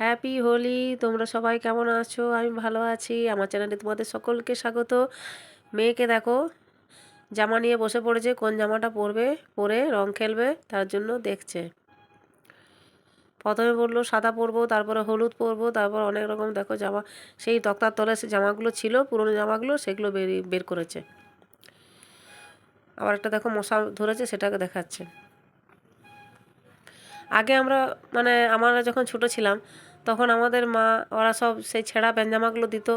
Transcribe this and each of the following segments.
Happy Holi তোমরা সবাই কেমন আছো? আমি ভালো আছি। আমার চ্যানেলে তোমাদের সকলকে স্বাগত। মেয়েকে দেখো, জামা নিয়ে বসে পড়েছে, কোন জামাটা পরবে? পরে রং খেলবে, তার জন্য দেখছে। প্রথমে বলল, সাদা পরবো, তারপরে হলুদ পরবো, তারপর অনেক রকম দেখো জামা। সেই তক্তার তলে সে জামাগুলো ছিল, পুরনো জামাগুলো, সেগুলো বেরিয়ে বের করেছে। আবার একটা দেখো মশা ধরেছে, সেটাকে দেখাচ্ছে। আগে আমরা মানে আমরা যখন ছোট ছিলাম তখন আমাদের মা, ওরা সব সেই ছেঁড়া প্যাঞ্জামাগুলো দিত।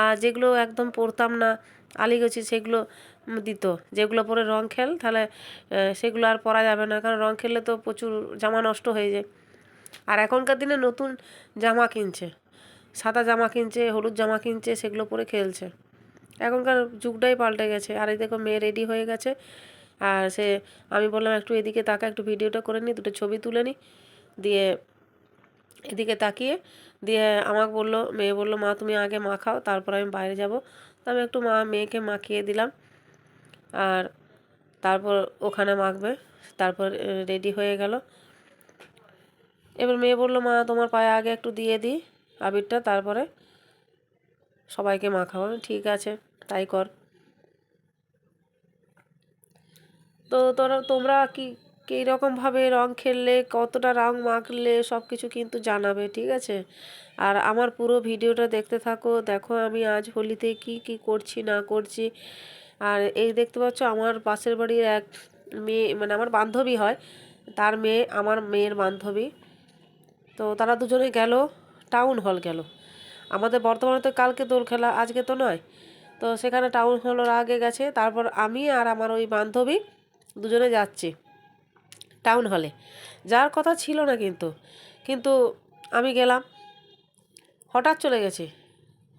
আর যেগুলো একদম পরতাম না, আলিগছি সেগুলো দিত। যেগুলো পরে রং খেল, তাহলে সেগুলো আর পরা যাবে না। কারণ রং খেললে তো প্রচুর জামা নষ্ট হয়ে যায়। আর এখনকার দিনে নতুন জামা কিনছে। সাদা জামা কিনছে, হলুদ জামা কিনছে, সেগুলো পরে খেলছে। এখনকার যুগটাই পাল্টে গেছে। আর এই দেখো মেয়ে রেডি হয়ে গেছে। আর সে, আমি বললাম একটু এদিকে তাকে একটু ভিডিওটা করে নিই দুটো ছবি তুলে নিই দিয়ে এদিকে তাকিয়ে দিয়ে আমাকে বলল, মেয়ে বলল, মা, তুমি আগে মাখাও তারপর আমি বাইরে যাব। তো আমি একটু মা, মেয়েকে মাখিয়ে দিলাম। আর তারপর ওখানে মাখবে, তারপর রেডি হয়ে গেল। এবার মেয়ে বলল, মা, তোমার পায়ে আগে একটু দিয়ে দিই আবিরটা, তারপরে সবাইকে মাখাবো। ঠিক আছে, তাই কর। তো তোরা, তোমরা কী রকমভাবে রং খেললে, কতটা রং মাখলে সব কিছু কিন্তু জানাবে, ঠিক আছে? আর আমার পুরো ভিডিওটা দেখতে থাকো। দেখো আমি আজ হোলিতে কি কি করছি, না করছি। আর এই দেখতে পাচ্ছ আমার পাশের বাড়ির এক মেয়ে মানে আমার বান্ধবী হয়। তার মেয়ে আমার মেয়ের বান্ধবী। তো তারা দুজনে গেল টাউন হল গেল। আমাদের বর্তমানে তো কালকে দোল খেলা, আজকে তো নয়। তো সেখানে টাউন হলের আগে গেছে। তারপর আমি আর আমার ওই বান্ধবী দুজনে যাচ্ছি। টাউন হলে যার কথা ছিল না কিন্তু। কিন্তু আমি গেলাম। হঠাৎ চলে গেছে।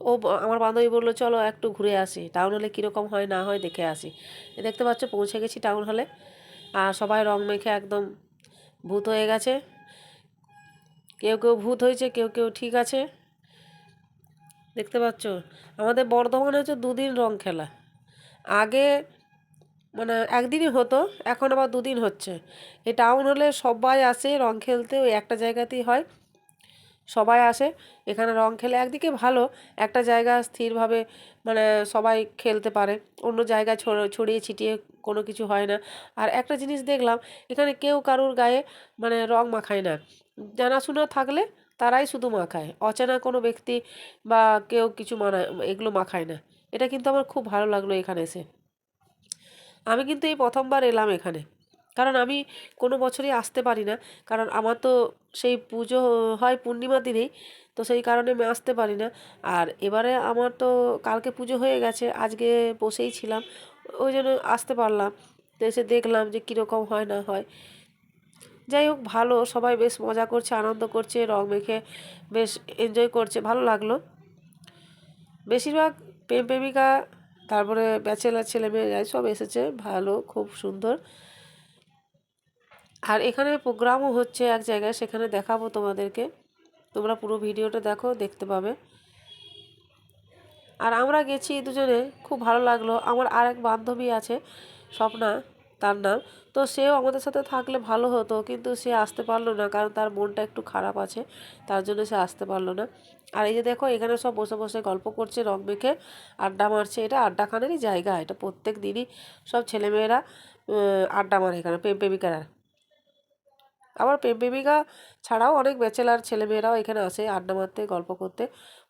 ও আমার বান্ধবী বলল, চলো একটু ঘুরে আসি। টাউন হলে কীরকম হয় না হয় দেখে আসি। দেখতে পাচ্ছ, পৌঁছে গেছি টাউন হলে আর সবাই রং মেখে একদম ভূত হয়ে গেছে। কেউ কেউ ভূত হয়েছে, কেউ কেউ ঠিক আছে। দেখতে পাচ্ছ, আমাদের বর্ধমানে হচ্ছে দুদিন রং খেলা। আগে মানে একদিনই হতো, এখন আবার দুদিন হচ্ছে। এই টাউন হলে সবাই আসে, রং খেলতে, ওই একটা জায়গাতেই হয়। সবাই আসে, এখানে রং খেলে একদিকে ভালো, একটা জায়গা স্থিরভাবে মানে সবাই খেলতে পারে। অন্য জায়গায় ছড়- ছড়িয়ে ছিটিয়ে কোনো কিছু হয় না। আর একটা জিনিস দেখলাম, এখানে কেউ কারুর গায়ে মানে রং মাখায় না। জানাশোনা থাকলে তারাই শুধু মাখায়। অচেনা কোনো ব্যক্তি বা কেউ কিছু মানায়, এগুলো মাখায় না। এটা কিন্তু আমার খুব ভালো লাগল এখানে এসে। আমি কিন্তু এই প্রথমবার এলাম এখানে। কারণ আমি কোনো বছরই আসতে পারি না। কারণ আমার তো সেই পুজো হয় পূর্ণিমার দিনেই, তো সেই কারণে আমি আসতে পারি না। আর এবারে আমার তো কালকে পুজো হয়ে গেছে, আজকে বসেই ছিলাম, ওই জন্য আসতে পারলাম। তো এসে দেখলাম যে কীরকম হয় না হয়। যাই হোক, ভালো, সবাই বেশ মজা করছে, আনন্দ করছে, রং মেখে বেশ এনজয় করছে, ভালো লাগল। বেশিরভাগ প্রেম প্রেমিকা তারপরে ব্যাচেলার ছেলে মেয়েরা সব এসেছে, ভালো, খুব সুন্দর। আর এখানে প্রোগ্রামও হচ্ছে এক জায়গায়, সেখানে দেখাবো তোমাদেরকে। তোমরা পুরো ভিডিওটা দেখো, দেখতে পাবে। আর আমরা গেছি দুজনে, খুব ভালো লাগল। আমার আর এক বান্ধবী আছে, স্বপ্না। তার নাম তো সেও আমাদের সাথে থাকলে ভালো হতো, কিন্তু সে আসতে পারল না, কারণ তার মনটা একটু খারাপ আছে, তার জন্য সে আসতে পারল না। আর এই যে দেখো, এখানে সব বসে বসে গল্প করছে, রং মেখে আড্ডা মারছে। এটা আড্ডাখানেরই জায়গা, এটা প্রত্যেক দিনই সব ছেলেমেয়েরা আড্ডা মারে এখানে, প্রেম প্রেমিকারা। আবার প্রেম প্রেমিকা ছাড়াও অনেক ব্যাচেলার ছেলেমেয়েরাও এখানে আসে, আড্ডা মারতে, গল্প করতে,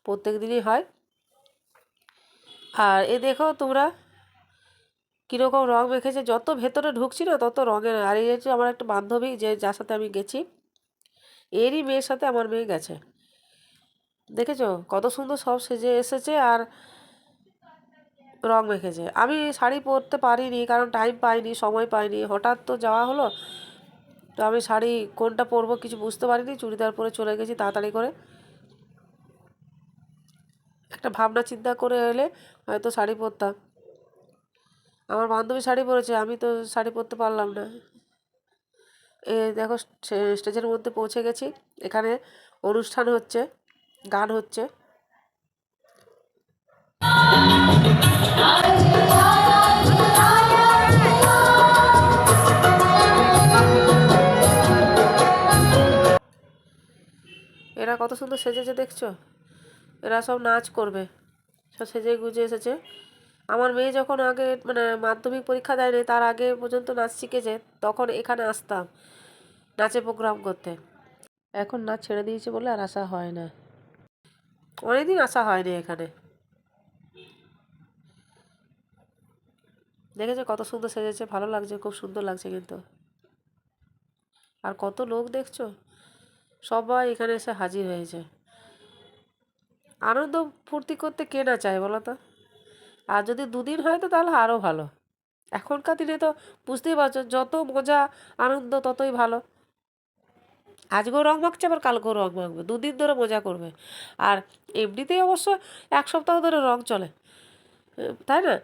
প্রত্যেক দিনই হয়। আর এ দেখো তোমরা কীরকম রং মেখেছে, যত ভেতরে ঢুকছি না তত রঙের। আর এই হচ্ছে আমার একটা বান্ধবী যে, যার সাথে আমি গেছি, এরই মেয়ের সাথে আমার মেয়ে গেছে। দেখেছ? কত সুন্দর সব সেজে এসেছে আর রং মেখেছে। আমি শাড়ি পরতে পারিনি, কারণ টাইম পাইনি, সময় পাইনি। হঠাৎ তো যাওয়া হলো, তো আমি শাড়ি কোনটা পরবো কিছু বুঝতে পারিনি। চুড়িদার পরে চলে গেছি তাড়াতাড়ি করে। একটা ভাবনা চিন্তা করে এলে হয়তো শাড়ি পরতাম। আমার বান্ধবী শাড়ি পরেছে, আমি তো শাড়ি পরতে পারলাম না। এ দেখো স্টে- স্টেজের মধ্যে পৌঁছে গেছি। এখানে অনুষ্ঠান হচ্ছে, গান হচ্ছে। এরা কত সুন্দর সেজেছে দেখছ? এরা সব নাচ করবে। সব সেজে গুজে এসেছে। আমার মেয়ে যখন আগে মানে মাধ্যমিক পরীক্ষা দেয়নি, তার আগে পর্যন্ত নাচ শিখেছে, তখন এখানে আসতাম নাচে প্রোগ্রাম করতে। এখন নাচ ছেড়ে দিয়েছে বলে আর আসা হয় না। অনেকদিন আসা হয়নি এখানে। দেখেছ কত সুন্দর সেজেছে, ভালো লাগছে, খুব সুন্দর লাগছে কিন্তু। আর কত লোক দেখছ? সবাই এখানে এসে হাজির হয়েছে। আনন্দ ফুর্তি করতে কে না চায় বলো তো? আর যদি দুদিন হয় তো তাহলে আরও ভালো। এখনকার দিনে তো বুঝতেই পারছ, যত মজা, আনন্দ ততই ভালো। আজকেও রং মাখছে, আবার কালকেও রং মাখবে। দুদিন ধরে মজা করবে। আর এমনিতেই অবশ্য এক সপ্তাহ ধরে রং চলে। তাই না?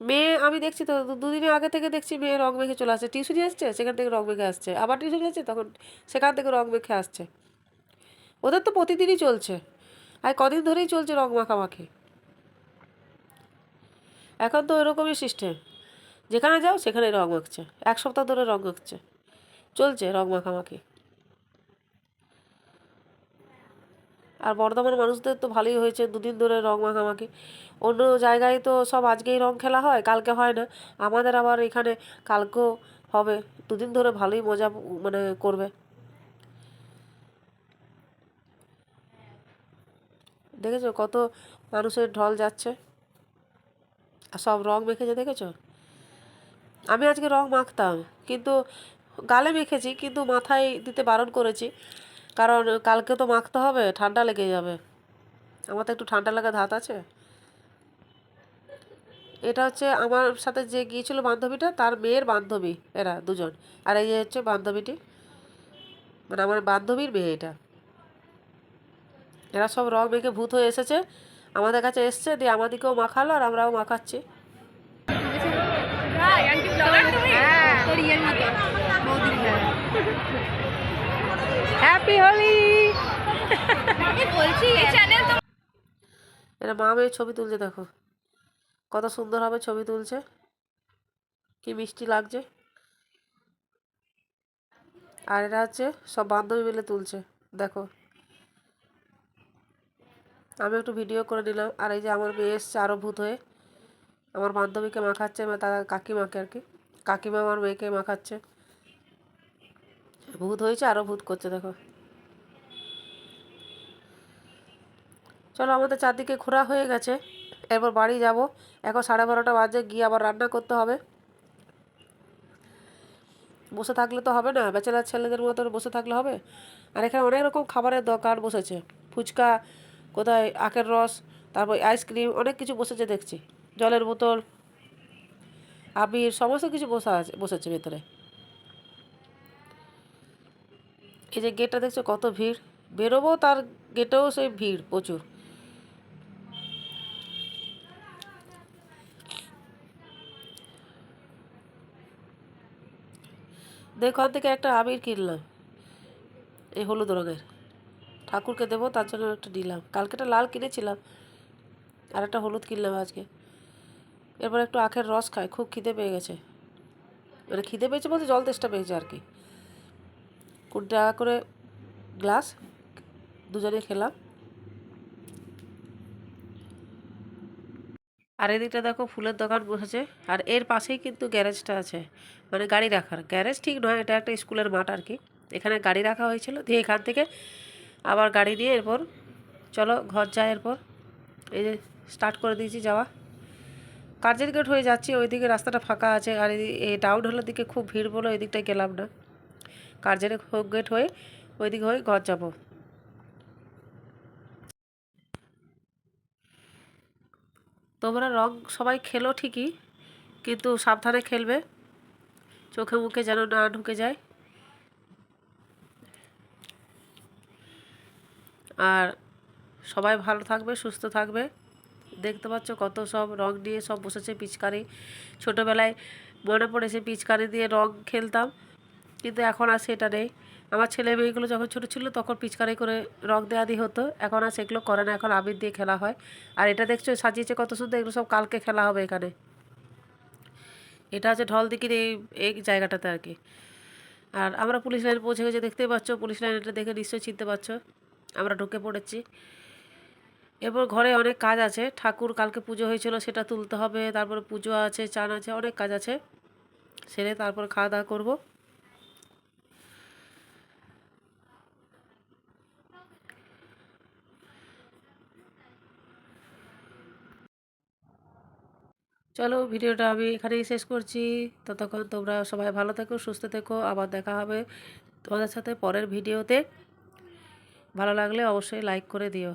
মেয়ে, আমি দেখছি তো দুদিনের আগে থেকে দেখছি মেয়ে রং মেখে চলে আসছে। টিউশনি আসছে সেখান থেকে রং মেখে আসছে। আবার টিউশনি আসছে তখন সেখান থেকে রং মেখে আসছে। ওদের তো প্রতিদিনই চলছে। আর কদিন ধরেই চলছে রং মাখামাখি। এখন তো এরকমই সিস্টেম। যেখানে যাও সেখানে রং মাখছে এক সপ্তাহ ধরে রং মাখছে চলছে রং মাখামাখি। আর বর্ধমান মানুষদের তো ভালোই হয়েছে দুদিন ধরে রং মাখামাখি। অন্য জায়গায় তো সব আজকেই রং খেলা হয়, কালকে হয় না। আমাদের আবার এখানে কালকেও হবে। দুদিন ধরে ভালোই মজা মানে করবে। দেখেছ কত মানুষের ঢল যাচ্ছে? সব রং মেখেছে, দেখেছ? আমি আজকে রং মাখতাম, কিন্তু গালে মেখেছি, কিন্তু মাথায় দিতে বারণ করেছি। কারণ কালকে তো মাখতে হবে, ঠান্ডা লেগে যাবে। আমার তো একটু ঠান্ডা লাগা ধাত আছে। এটা হচ্ছে আমার সাথে যে গিয়েছিল বান্ধবীটা, তার মেয়ের বান্ধবী, এরা দুজন। আর এই যে হচ্ছে বান্ধবীটি মানে আমার বান্ধবীর মেয়ে এটা। এরা সব রং মেখে ভূত হয়ে এসেছে। আমাদের কাছে এসছে দিয়ে আমাদেরকেও মাখালো আর আমরাও মাখাচ্ছি। হ্যাপি হোলি এরা মা মেয়ে ছবি তুলছে দেখো। কত সুন্দরভাবে ছবি তুলছে। কি মিষ্টি লাগছে। আর এরা হচ্ছে সব বান্ধবী মিলে তুলছে দেখো। আমি একটু ভিডিও করে নিলাম। আর এই যে আমার মেয়ে এসছে আরও ভূত হয়ে। আমার বান্ধবীকে মাখাচ্ছে বা তার কাকিমাকে আর কি। কাকিমা আমার মেয়েকে মাখাচ্ছে। ভূত হয়েছে আরও ভূত করছে, দেখো। চলো, আমাদের চারদিকে ঘোরা হয়ে গেছে। এরপর বাড়ি যাব। এখন সাড়ে বারোটা বাজে, গিয়ে আবার রান্না করতে হবে। বসে থাকলে তো হবে না। ব্যাচেলার ছেলেদের মতো বসে থাকলে হবে। আর এখানে অনেক রকম খাবারের দোকান বসেছে। ফুচকা কোথায় আখের রস, তারপর আইসক্রিম অনেক কিছু বসেছে দেখছি। জলের বোতল, আবির, সমস্ত কিছু বসা আছে, বসেছে ভেতরে। এই যে গেটটা দেখছ কত ভিড়। বেরোবো তার গেটেও সেই ভিড় প্রচুর। দেখো থেকে একটা আবির কিনলাম। এই হলুদ রঙের। ঠাকুরকে দেবো, তার জন্য একটা নিলাম। কালকেটা লাল কিনেছিলাম, আর একটা হলুদ কিনলাম আজকে। এরপর একটু আখের রস খায় খুব খিদে পেয়ে গেছে। মানে খিদে পেয়েছে বলতে জল তেষ্টা পেয়েছে আর কি। কুড়ি টাকা করে গ্লাস, দুজনে খেলাম। আর এদিকটা দেখো ফুলের দোকান বসেছে, আর এর পাশেই কিন্তু গ্যারেজটা আছে। মানে গাড়ি রাখার। গ্যারেজ ঠিক নয়, এটা একটা স্কুলের মাঠ আর কি। এখানে গাড়ি রাখা হয়েছিল, দিয়ে এখান থেকে আবার গাড়ি নিয়ে এরপর চলো ঘর যায় এরপর। এই যে স্টার্ট করে দিয়েছি যাওয়া। কার্জের গেট হয়ে যাচ্ছি, ওইদিকে রাস্তাটা ফাঁকা আছে আর এই ডাউন হলের দিকে খুব ভিড় বলে ওই দিকটায় গেলাম না। কার্জের গেট হয়ে ওইদিকে হয়ে ঘর যাব। তোমরা রং সবাই খেলো ঠিকই, কিন্তু সাবধানে খেলবে। চোখে মুখে যেন না ঢুকে যায়। আর সবাই ভালো থাকবে, সুস্থ থাকবে। দেখতে পাচ্ছ কত সব রং নিয়ে সব বসেছে পিচকারি। ছোটোবেলায় মনে পড়েছে পিচকারি দিয়ে রং খেলতাম, কিন্তু এখন আর সেটা নেই। আমার ছেলে মেয়েগুলো যখন ছোটো ছিল তখন পিচকারি করে রং দেওয়া দিয়ে হতো, এখন আর সেগুলো করে না, এখন আবির দিয়ে খেলা হয়। আর এটা দেখছ, সাজিয়েছে কত সুন্দর, এগুলো সব কালকে খেলা হবে এখানে। এটা হচ্ছে ঢল দিকির এই এই জায়গাটাতে আর কি। আর আমরা পুলিশ লাইন পৌঁছে গেছে, দেখতেই পাচ্ছ, পুলিশ লাইন এটা দেখে নিশ্চয়ই চিনতে পারছ। আমরা ঢুকে পড়েছি। এরপর ঘরে অনেক কাজ আছে। ঠাকুর কালকে পুজো হয়েছিল, সেটা তুলতে হবে। তারপরে পুজো আছে, চান আছে, অনেক কাজ আছে। সেরে তারপর খাওয়া দাওয়া করব। চলো, ভিডিওটা আমি এখানেই শেষ করছি। ততক্ষণ তোমরা সবাই ভালো থেকো, সুস্থ থেকো। আবার দেখা হবে তোমাদের সাথে পরের ভিডিওতে। ভালো লাগলে অবশ্যই লাইক করে দিও।